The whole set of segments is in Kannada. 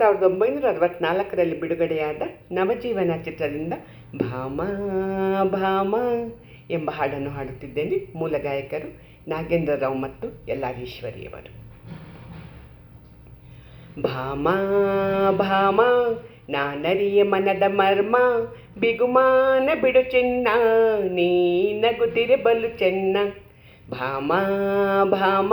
ಸಾವಿರದ ಒಂಬೈನೂರ ಅರವತ್ತ್ನಾಲ್ಕರಲ್ಲಿ ಬಿಡುಗಡೆಯಾದ ನವಜೀವನ ಚಿತ್ರದಿಂದ ಭಾಮ ಭಾಮ ಎಂಬ ಹಾಡನ್ನು ಹಾಡುತ್ತಿದ್ದೇನೆ ಮೂಲ ಗಾಯಕರು ನಾಗೇಂದ್ರ ರಾವ್ ಮತ್ತು ಯಲ್ಲಾರೀಶ್ವರಿಯವರು ಭಾಮ ಭಾಮ, ನಾನರಿಯ ಮನದ ಮರ್ಮ, ಬಿಗುಮಾನ ಬಿಡು ಚಿನ್ನ, ನೀ ನಗುತ್ತಿರೆ ಬಲು ಚೆನ್ನ. ಭಾಮ ಭಾಮ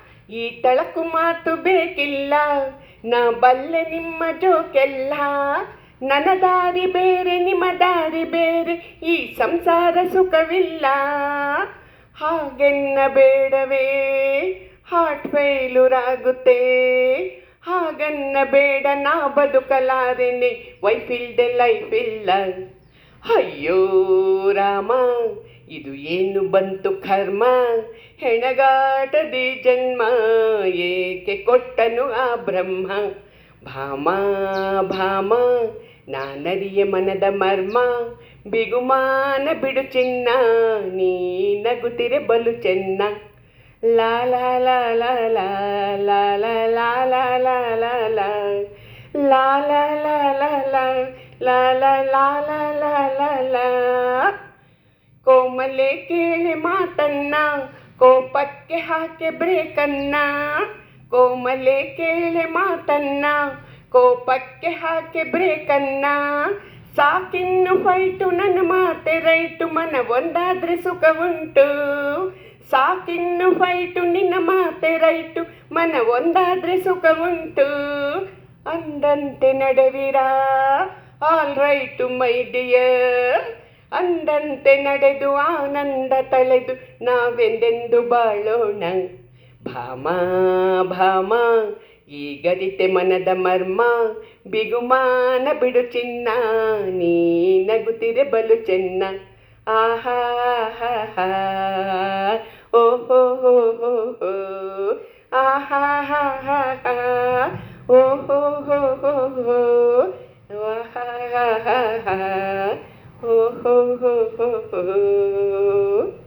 ಈ ತಳಕು ಮಾತು ಬೇಕಿಲ್ಲ, ನಾ ಬಲ್ಲೆ ನಿಮ್ಮ ಜೋಕೆಲ್ಲ. ನನ್ನ ದಾರಿ ಬೇರೆ, ನಿಮ್ಮ ದಾರಿ ಬೇರೆ, ಈ ಸಂಸಾರ ಸುಖವಿಲ್ಲ. ಹಾಗೆನ್ನ ಬೇಡವೇ, ಹಾರ್ಟ್ ಫೇಲುರಾಗುತ್ತೆ ಆಗುತ್ತೆ. ಹಾಗನ್ನ ಬೇಡ ನಾ ಬದುಕಲಾರೆನೆ, ವೈಫ್ ಇಲ್ದೆ ಲೈಫ್ ಇಲ್ಲ. ಅಯ್ಯೋ ರಾಮ ಇದು ಏನು ಬಂತು ಕರ್ಮ ಹೆಣಗಾಟದಿ ಜನ್ಮ ಏಕೆ ಕೊಟ್ಟನು ಆ ಬ್ರಹ್ಮ ಭಾಮ ಭಾಮ ನಾನರಿಯ ಮನದ ಮರ್ಮ ಬಿಗುಮಾನ ಬಿಡು ಚಿನ್ನ ನೀ ನಗುತ್ತಿರೆ ಬಲು ಚೆನ್ನ ಲಾ ಲಾ ಲಾ ಲಾ ಲಾ ಲಾ ಲಾ ಲಾ ಲಾ ಲಾ ಲಾ ಲಾ ಲಾ ಲಾ ಲಾ ಲಾ ಲಾ ಕೋಮಲೆ ಕೇಳಿ ಮಾತನ್ನ, ಕೋಪಕ್ಕೆ ಹಾಕಿ ಬ್ರೇಕನ್ನ. ಕೋಮಲೆ ಕೇಳಿ ಮಾತನ್ನ, ಕೋಪಕ್ಕೆ ಹಾಕಿ ಬ್ರೇಕನ್ನ. ಸಾಕಿನ್ನು ಫೈಟು ನನ್ನ ಮಾತೆ ರೈಟು ಮನ ಒಂದಾದ್ರೆ ಸುಖ ಉಂಟು. ಸಾಕಿನ್ನು ಫೈಟು ನಿನ್ನ ಮಾತೆ ರೈಟು ಮನ ಒಂದಾದ್ರೆ ಸುಖ ಉಂಟು. ಅಂದಂತೆ ನಡೆವಿರಾ ಆಲ್ ರೈಟು ಮೈ ಡಿಯರ್ ಅಂದಂತೆ ನಡೆದು ಆನಂದ ತಳೆದು ನಾವೆಂದೆಂದು ಬಾಳೋಣ ಭಾಮ ಭಾಮ ಈಗರಿತೆ ಮನದ ಮರ್ಮ ಬಿಗುಮಾನ ಬಿಡು ಚಿನ್ನ ನೀ ನಗುತ್ತಿರೆ ಬಲು ಚೆನ್ನ ಆಹಾ ಹಾ ಹಾ ಓ ಹೋ ಹೋ ಹೋ ಹೋ ಆಹಾ ಹಾ ha ha ha ha ho ho ho ho ho